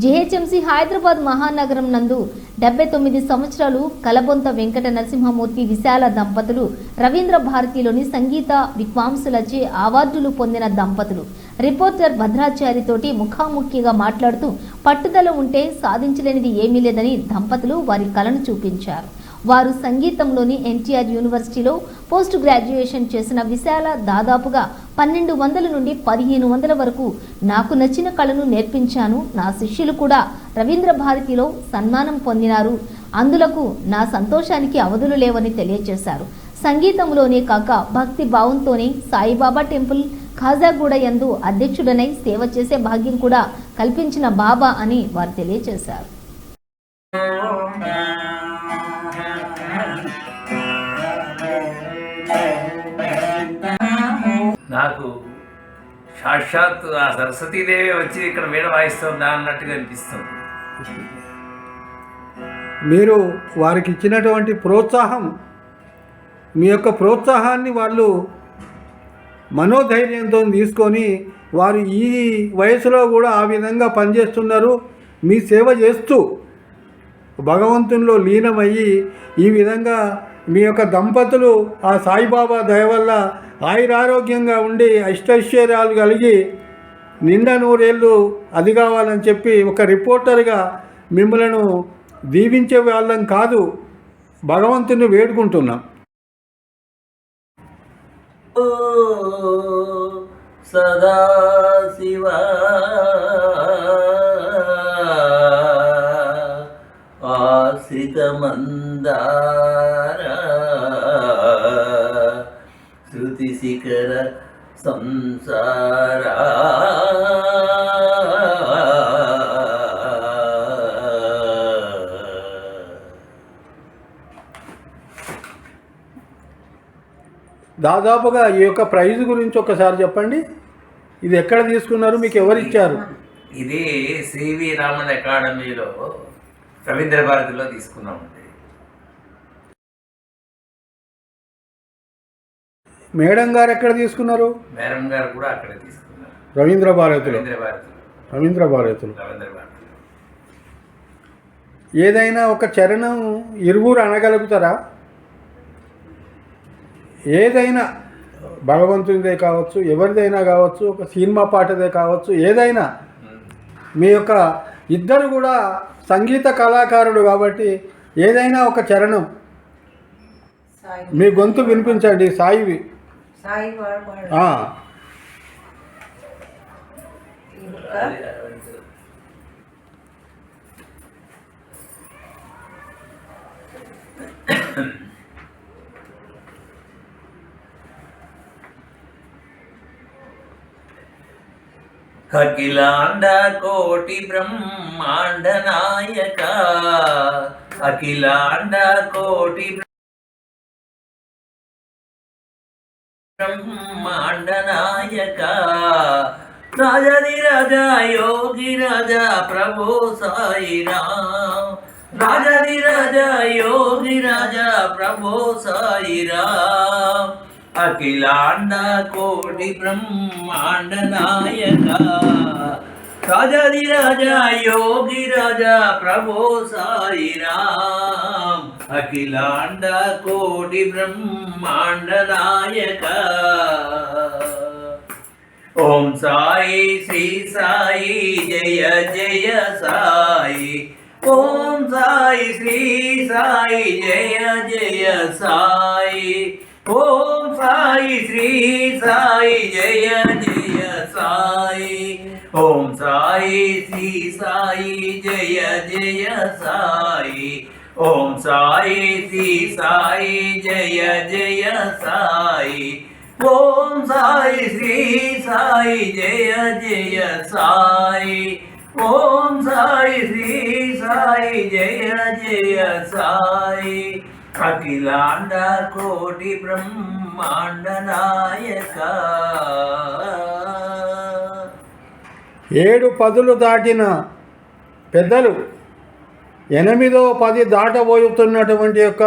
GHMC Hyderabad మహానగరం నందు డెబ్బై తొమ్మిది సంవత్సరాలు కలబొంత వెంకట నరసింహమూర్తి విశాల దంపతులు రవీంద్ర భారతిలోని సంగీత విద్వాంసులచే అవార్డులు పొందిన దంపతులు. రిపోర్టర్ భద్రాచారితోటి ముఖాముఖిగా మాట్లాడుతూ పట్టుదల ఉంటే సాధించలేనిది ఏమీ లేదని దంపతులు వారి కళను చూపించారు. వారు సంగీతంలోని ఎన్టీఆర్ యూనివర్సిటీలో పోస్ట్ గ్రాడ్యుయేషన్ చేసిన విశాల దాదాపుగా పన్నెండు వందల నుండి పదిహేను వందల వరకు నాకు నచ్చిన కళను నేర్పించాను. నా శిష్యులు కూడా రవీంద్ర భారతిలో సన్మానం పొందినారు. అందులకు నా సంతోషానికి అవధులు లేవని తెలియజేశారు సంగీతంలోనే కాక భక్తి భావంతోనే సాయిబాబా టెంపుల్ ఖాజాగూడ యందు అధ్యక్షుడనై సేవ చేసే భాగ్యం కూడా కల్పించిన బాబా అని వారు తెలియజేశారు సాక్షాత్ ఆ సరస్వతీదేవి వచ్చి ఇక్కడ వీణ వాయిస్తుందా అన్నట్టుగా అనిపిస్తుంది. మీరు వారికి ఇచ్చినటువంటి ప్రోత్సాహం మీ యొక్క ప్రోత్సాహాన్ని వాళ్ళు మనోధైర్యంతో తీసుకొని వారు ఈ వయసులో కూడా ఆ విధంగా పనిచేస్తున్నారు మీ సేవ చేస్తూ భగవంతునిలో లీనమయ్యి ఈ విధంగా మీ యొక్క దంపతులు ఆ సాయిబాబా దయ వల్ల ఆయురారోగ్యంగా ఉండి అష్టైశ్వర్యాలు కలిగి నిండా నూరేళ్ళు అది కావాలని చెప్పి ఒక రిపోర్టర్గా మిమ్మలను దీవించే వాళ్ళం కాదు భగవంతుని వేడుకుంటున్నాం. ఓ సదాశివ ఆశ్రితమందార శిఖర సంసార. దాదాపుగా ఈ యొక్క ప్రైజ్ గురించి ఒకసారి చెప్పండి. ఇది ఎక్కడ తీసుకున్నారు? మీకు ఎవరు ఇచ్చారు? ఇది సివి రామన్ అకాడమీలో రవీంద్ర భారతిలో తీసుకున్నామండి. మేడం గారు ఎక్కడ తీసుకున్నారు? మేడం గారు కూడా అక్కడే తీసుకున్నారు. రవీంద్ర భారతిలో? రవీంద్ర భారతిలో. ఏదైనా ఒక చరణం ఇరువురు అనగలుగుతారా? ఏదైనా భగవంతునిదే కావచ్చు ఎవరిదైనా కావచ్చు ఒక సినిమా పాటదే కావచ్చు ఏదైనా. మీ యొక్క ఇద్దరు కూడా సంగీత కళాకారుడు కాబట్టి ఏదైనా ఒక చరణం. సాయి. మీ గొంతు వినిపించండి సాయివి. సాయి వాడు వాడు. ఆ, ఇంకా అఖిలాండ కోటి బ్రహ్మాండ నాయక అఖిలాండ కోటి బ్రహ్మాండనాయక రాజది రాజా యోగి రాజా ప్రభో సాయిరామ్ రాజది రాజా యోగి రాజా ప్రభో సాయిరామ్ అఖిలాండ కోటి బ్రహ్మాండ నాయక రాజాది రాజా యోగి రాజా ప్రభో సాయిరామ్ అఖిలాండ కోటి బ్రహ్మాండ నాయక ఓం సాయి శ్రీ సాయి జయ జయ సాయి. ఓం సాయి శ్రీ సాయి జయ జయ సాయి. ఓం సాయి శ్రీ సాయి జయ జయ సాయి. ఓం సాయి శ్రీ సాయి జయ జయ సాయి. ఓం సాయి శ్రీ సాయి జయ జయ సాయి. ఓం సాయి శ్రీ సాయి జయ జయ సాయి. ఓం సాయి శ్రీ సాయి జయ జయ సాయి. అఖిలాండ కోటి బ్రహ్మాండ నాయక. ఏడు పదులు దాటిన పెద్దలు ఎనిమిదో పది దాటబోతున్నటువంటి యొక్క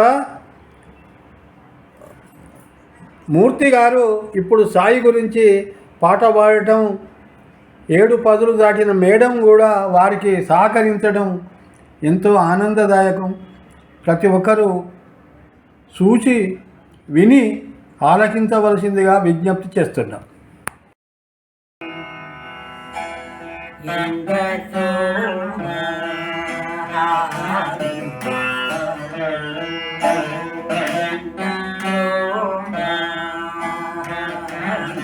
మూర్తి గారు ఇప్పుడు సాయి గురించి పాట పాడటం ఏడు పదులు దాటిన మేడం కూడా వారికి సహకరించడం ఎంతో ఆనందదాయకం. ప్రతి ఒక్కరూ చూచి విని ఆలకించవలసిందిగా విజ్ఞప్తి చేస్తున్నాం.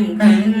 mm-hmm.